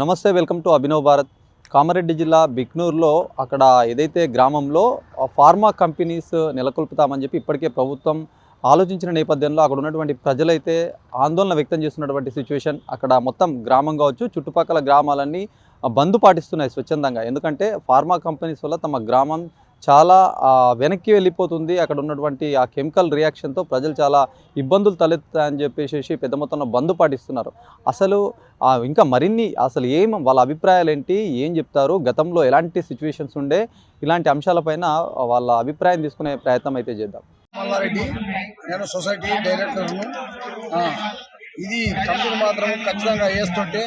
నమస్తే welcome to Abhinav Bharat. Kamareddy జిల్లా బిక్నూర్లో అక్కడ ఏదైతే గ్రామంలో ఫార్మా కంపెనీస్ నెలకొల్పుతామని చెప్పి ఇప్పటికే ప్రభుత్వం ఆలోచించిన నేపథ్యంలో అక్కడ ఉన్నటువంటి ప్రజలైతే ఆందోళన వ్యక్తం చేస్తున్నటువంటి సిచ్యువేషన్ అక్కడ మొత్తం గ్రామం కావచ్చు చుట్టుపక్కల గ్రామాలన్నీ బంద్ పాటిస్తున్నాయి స్వచ్ఛందంగా. ఎందుకంటే ఫార్మా కంపెనీస్ వల్ల తమ గ్రామం చాలా వెనక్కి వెళ్ళిపోతుంది. అక్కడ ఉన్నటువంటి ఆ కెమికల్ రియాక్షన్తో ప్రజలు చాలా ఇబ్బందులు తలెత్తాయని చెప్పేసి పెద్ద మొత్తంలో బంద్ పాటిస్తున్నారు. అసలు ఇంకా మరిన్ని అసలు ఏం వాళ్ళ అభిప్రాయాలు ఏంటి ఏం చెప్తారు? గతంలో ఎలాంటి సిచ్యువేషన్స్ ఉండే? ఇలాంటి అంశాలపైన వాళ్ళ అభిప్రాయం తీసుకునే ప్రయత్నం అయితే చేద్దాం. మల్లారెడ్డి నేను సొసైటీ డైరెక్టర్ను. ఇది కంపెనీ మాత్రం ఖచ్చితంగా వేస్తుంటే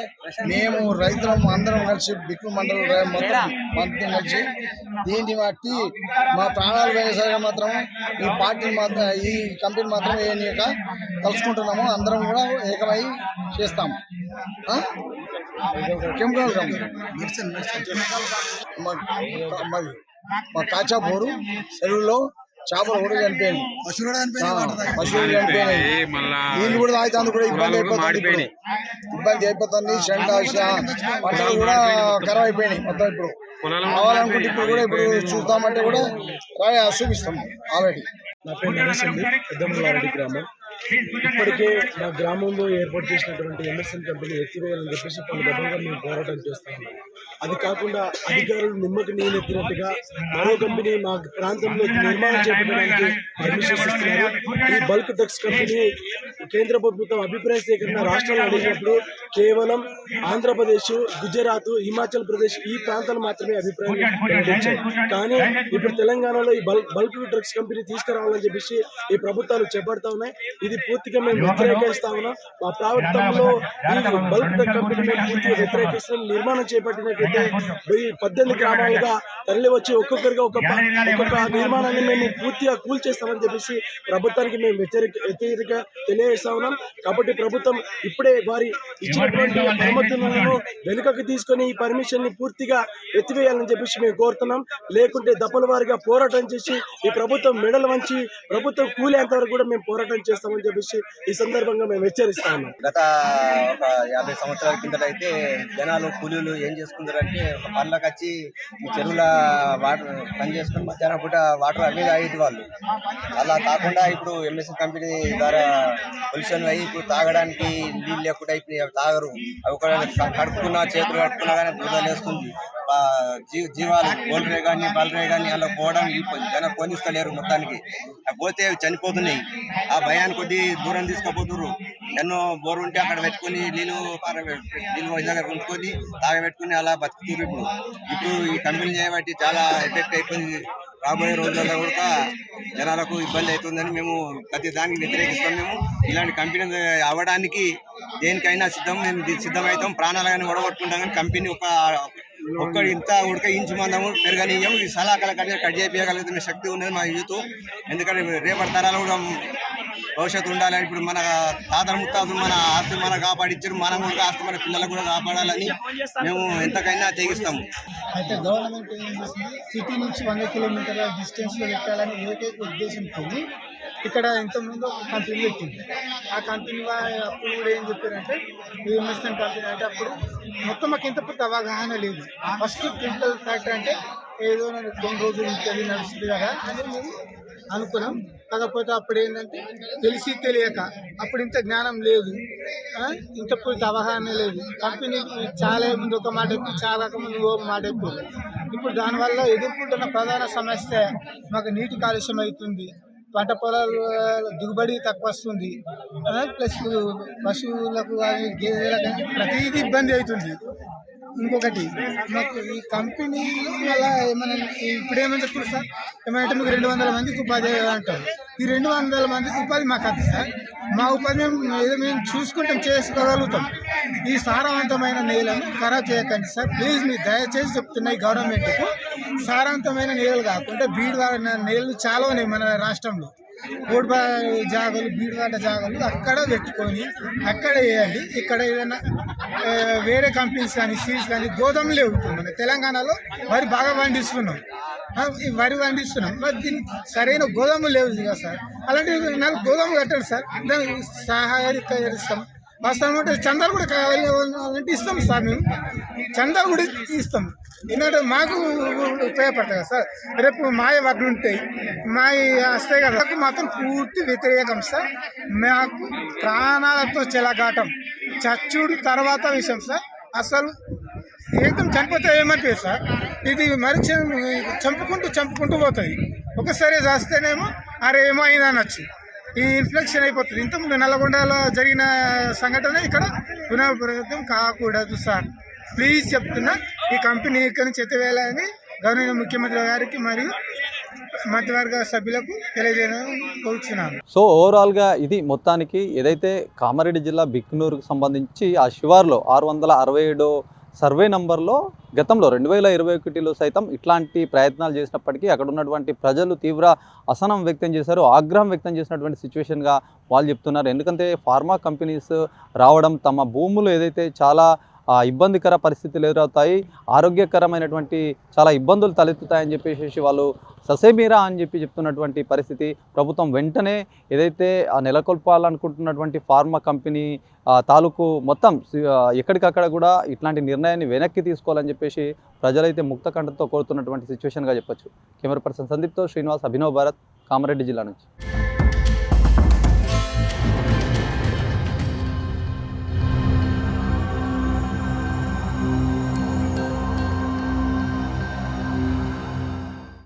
మేము రైతులం అందరం కలిసి బిక్కు మండలం మొత్తం మొత్తం కలిసి దీన్ని బట్టి మా ప్రాణాలు పోయిన సరే మాత్రం ఈ పార్టీని మాత్రం ఈ కంపెనీ మాత్రం వేయనీయక కలుసుకుంటున్నాము అందరం కూడా ఏకమై చేస్తాము ఆ? కెమికల్ కంపెనీ మా- కాచాపూరు చెరువులో చేపలు కూడా చనిపోయింది పశువులు చనిపోయినాయి నీళ్ళు కూడా తాగుతాను కూడా ఇబ్బంది అయిపోతుంది. ఇబ్బంది అయిపోతుంది పంటలు కూడా ఖరాబ్ అయిపోయినాయి మొత్తం ఇప్పుడు. కావాలనుకుంటే ఇప్పుడు కూడా ఇప్పుడు చూద్దామంటే కూడా రాయ చూపిస్తాం ఆల్రెడీ. నా పేరు నరేష్ అండి. పెద్దమల్లారెడ్డి గ్రామం. ఇప్పటికే మా గ్రామంలో ఏర్పాటు చేసినటువంటి ఎంఎస్ఎన్ కంపెనీ ఎత్తివేయాలని చెప్పేసి పలు మేము పోరాటం చేస్తా ఉన్నాం. అది కాకుండా అధికారులు నిమ్మకి నీళ్ళెత్తినట్టుగా మరో కంపెనీ మా ప్రాంతంలో నిర్మాణం చేపట్టడానికి పర్మిషన్ ఇస్తున్నారు. ఈ బల్క్ డ్రగ్స్ కంపెనీ కేంద్ర ప్రభుత్వం అభిప్రాయ సేకరణ రాష్ట్రాలు అడిగినప్పుడు కేవలం ఆంధ్రప్రదేశ్ గుజరాత్ హిమాచల్ ప్రదేశ్ ఈ ప్రాంతాలు మాత్రమే అభిప్రాయం వెల్లడించాయి కానీ ఇప్పుడు తెలంగాణలో ఈ బల్క్ బల్క్ డ్రగ్స్ కంపెనీ తీసుకురావాలని చెప్పేసి ఈ ప్రభుత్వాలు చేపడతా ఉన్నాయి. ఇది పూర్తిగా మేము వ్యతిరేకిస్తా ఉన్నాం. మా ప్రభుత్వంలో ఈ బల్క్ డ్రగ్ కంపెనీ మేము పూర్తిగా వ్యతిరేకిస్తున్నాం. నిర్మాణం చేపట్టినట్లయితే ఈ పద్దెనిమిది గ్రామాలుగా తరలి వచ్చి ఒక్కొక్కరిగా ఒక ప- ఒక్కొక్క నిర్మాణాన్ని మేము పూర్తిగా కూల్చేస్తామని చెప్పేసి ప్రభుత్వానికి మేము వ్యతిరేక వ్యతిరేక తెలియజేస్తా ఉన్నాం. కాబట్టి ప్రభుత్వం ఇప్పుడే వారి ఉన్నటువంటి అనుమతులను వెనుకకు తీసుకొని ఈ పర్మిషన్ని పూర్తిగా ఎత్తివేయాలని చెప్పేసి మేము కోరుతున్నాం. లేకుంటే దప్పల వారిగా పోరాటం చేసి ఈ ప్రభుత్వం మెడలు వంచి ప్రభుత్వం కూలేంత వరకు కూడా మేము పోరాటం చేస్తామని చెప్పేసి ఈ సందర్భంగా మేము హెచ్చరిస్తాము గత ఒక యాభై సంవత్సరాల కిందట అయితే జనాలు కూలీలు ఏం చేసుకుంటారంటే ఒక పనులకు వచ్చి ఈ చెరువుల వాటర్ పని చేసుకుని మధ్యాహ్నం పూట వాటర్ అవి తాగేటి వాళ్ళు. అలా కాకుండా ఇప్పుడు ఎంఎస్ఎన్ కంపెనీ ద్వారా పొల్యూషన్ అయ్యి ఇప్పుడు తాగడానికి నీళ్ళు లేకుండా అయిపోయి తాగ తాగరు అవి కూడా కడుక్కున్నా చేతులు కడుక్కున్నా కానీ బురదలు వేస్తుంది ఆ, జీవాలు గోల్రే కానీ బలరే కానీ అలా పోవడం జనం పోనిస్తలేరు మొత్తానికి. పోతే చనిపోతున్నాయి. ఆ భయాన్ని కొద్ది దూరం తీసుకుపోతున్నారు ఎన్నో బోరు ఉంటే అక్కడ పెట్టుకొని నీళ్ళు నీళ్ళు దగ్గర ఉంచుకొని తాగబెట్టుకుని అలా బతుకుతున్నారు ఇప్పుడు. ఇప్పుడు ఈ కంపెనీ చేయబట్టి చాలా ఎఫెక్ట్ అయిపోయింది. రాబోయే రోజులలో కూడా జనాలకు ఇబ్బంది అవుతుందని మేము ప్రతి దానికి వ్యతిరేకిస్తాం మేము. ఇలాంటి కంపెనీ అవ్వడానికి దేనికైనా సిద్ధం మేము సిద్ధమవుతాం. ప్రాణాలను ఒడగొట్టుకుంటాం కానీ కంపెనీ ఒక ఒక్కడు ఇంత ఉడక ఇంచు మందము పెరగనీయం. ఈ సలహాకల కట్ చేయగలిగిన శక్తి ఉన్నది మా యూత్. ఎందుకంటే రేపటి తరాలు కూడా భవిష్యత్తు ఉండాలని ఇప్పుడు మన తాతల ముత్తాతలు మన ఆస్తి మన కాపాడిచ్చారు. మనం కూడా ఆస్తి మన పిల్లలు కూడా కాపాడాలని మేము ఎంతకైనా తెగిస్తాము అయితే గవర్నమెంట్ ఏం చేస్తుంది సిటీ నుంచి వంద కిలోమీటర్ల డిస్టెన్స్లో పెట్టాలని ఏకైక ఉద్దేశంతో ఇక్కడ ఇంతకుముందు ఒక కంపెనీ పెట్టింది. ఆ కంపెనీ అప్పుడు కూడా ఏం చెప్పారంటే ఈ కంపెనీ అంటే అప్పుడు మొత్తం మాకు ఇంత పెద్ద అవగాహన లేదు. ఫస్ట్ క్రిటికల్ ఫ్యాక్టరీ అంటే ఏదో రెండు రోజులు ఉంటుంది నడుస్తుంది కదా. అని అనుకున్నాం. కాకపోతే అప్పుడు ఏంటంటే తెలిసి తెలియక అప్పుడు ఇంత జ్ఞానం లేదు. ఇంత పూర్తి అవగాహన లేదు. కంపెనీకి చాలా ముందు ఒక మాట ఎక్కువ చాలా ముందు ఒక మాట ఎక్కువ ఇప్పుడు దానివల్ల ఎదుర్కొంటున్న ప్రధాన సమస్య మాకు నీటి కాలుష్యం అవుతుంది. పంట పొలాలు దిగుబడి తక్కువ వస్తుంది. ప్లస్ పశువులకు కానీ గేదెలకు కానీ ప్రతిదీ ఇబ్బంది అవుతుంది. ఇంకొకటి మాకు ఈ కంపెనీ వల్ల ఏమైనా ఇప్పుడు ఏమని చెప్తారు సార్. ఏమంటే మీకు రెండు వందల మందికి ఉపాధి అంటారు. ఈ రెండు వందల మందికి ఉపాధి మాకు అది సార్. మా ఉపాధి మేము ఏదో మేము చూసుకుంటాం చేసుకోగలుగుతాం. ఈ సారవంతమైన నేలను ఖరాబ్ చేయకండి సార్. ప్లీజ్ మీరు దయచేసి చెప్తున్నాయి గవర్నమెంట్కు. సారవంతమైన నేలలు కాకుండా బీడు నేలలు చాలా ఉన్నాయి మన రాష్ట్రంలో. కోడిబా జాగలు బీడువాడ జాగలు అక్కడ పెట్టుకొని అక్కడ వేయండి. ఇక్కడ ఏదైనా వేరే కంపెనీస్ కానీ సీడ్స్ కానీ గోదాములు లేవు మన తెలంగాణలో. వరి బాగా పండిస్తున్నాం. ఈ వరి పండిస్తున్నాం. మరి దీనికి సరైన గోధుమ లేవు కదా సార్. అలాంటి నాకు గోధుమ కట్టండి సార్. దానికి సహాయకరిస్తాం. వస్తామంటే చందాలు కూడా కావాలి అంటే ఇస్తాం సార్ మేము. చందాలు కూడా ఇస్తాం. ఎందుకంటే మాకు ఉపయోగపడతాయి కదా సార్. రేపు మాయ వడ్లు ఉంటాయి. మాయ వస్తాయి కదా. మాత్రం పూర్తి వ్యతిరేకం సార్. మాకు ప్రాణాలతో చెలగాటం. చచ్చుడు తర్వాత విషయం సార్. అసలు ఏకం చనిపోతే ఏమనిపించదు సార్? ఇది మరి చంపుకుంటూ చంపుకుంటూ పోతుంది ఒకసారి చేస్తేనేమో అరే ఏమో అయింది అనొచ్చు. ఈ ఇన్ఫ్లెక్షన్ అయిపోతుంది. ఇంతకుముందు నల్లగొండలో జరిగిన సంఘటన ఇక్కడ పునఃప్రయత్నం కాకూడదు సార్. ప్లీజ్ చెప్తున్నా ఈ కంపెనీ ఇక్కడి నుంచి ఎత్తివేయాలని గవర్నర్ ముఖ్యమంత్రి గారికి మరియు మధ్యవర్గ సభ్యులకు తెలియజేయడం కోరుచున్నాను. సో ఓవరాల్గా ఇది మొత్తానికి ఏదైతే కామారెడ్డి జిల్లా బిక్నూరుకు సంబంధించి ఆ శివార్లో ఆరు వందల అరవై ఏడో సర్వే నంబర్లో గతంలో రెండు వేల ఇరవై ఒకటిలో సైతం ఇట్లాంటి ప్రయత్నాలు చేసినప్పటికీ అక్కడ ఉన్నటువంటి ప్రజలు తీవ్ర అసనం వ్యక్తం చేశారు ఆగ్రహం వ్యక్తం చేసినటువంటి సిచ్యువేషన్గా వాళ్ళు చెప్తున్నారు. ఎందుకంటే ఫార్మా కంపెనీస్ రావడం తమ భూములు ఏదైతే చాలా ఇబ్బందికర పరిస్థితులు ఎదురవుతాయి. ఆరోగ్యకరమైనటువంటి చాలా ఇబ్బందులు తలెత్తుతాయని చెప్పేసి వాళ్ళు ససేమీరా అని చెప్పి చెప్తున్నటువంటి పరిస్థితి. ప్రభుత్వం వెంటనే ఏదైతే ఆ నెలకొల్పాలనుకుంటున్నటువంటి ఫార్మా కంపెనీ తాలూకు మొత్తం ఎక్కడికక్కడ కూడా ఇట్లాంటి నిర్ణయాన్ని వెనక్కి తీసుకోవాలని చెప్పేసి ప్రజలైతే ముక్త కంఠంతో కోరుతున్నటువంటి సిచ్యువేషన్గా చెప్పొచ్చు. కెమెరా పర్సన్ సందీప్తో శ్రీనివాస్ అభినవ్ భారత్ కామారెడ్డి జిల్లా నుంచి.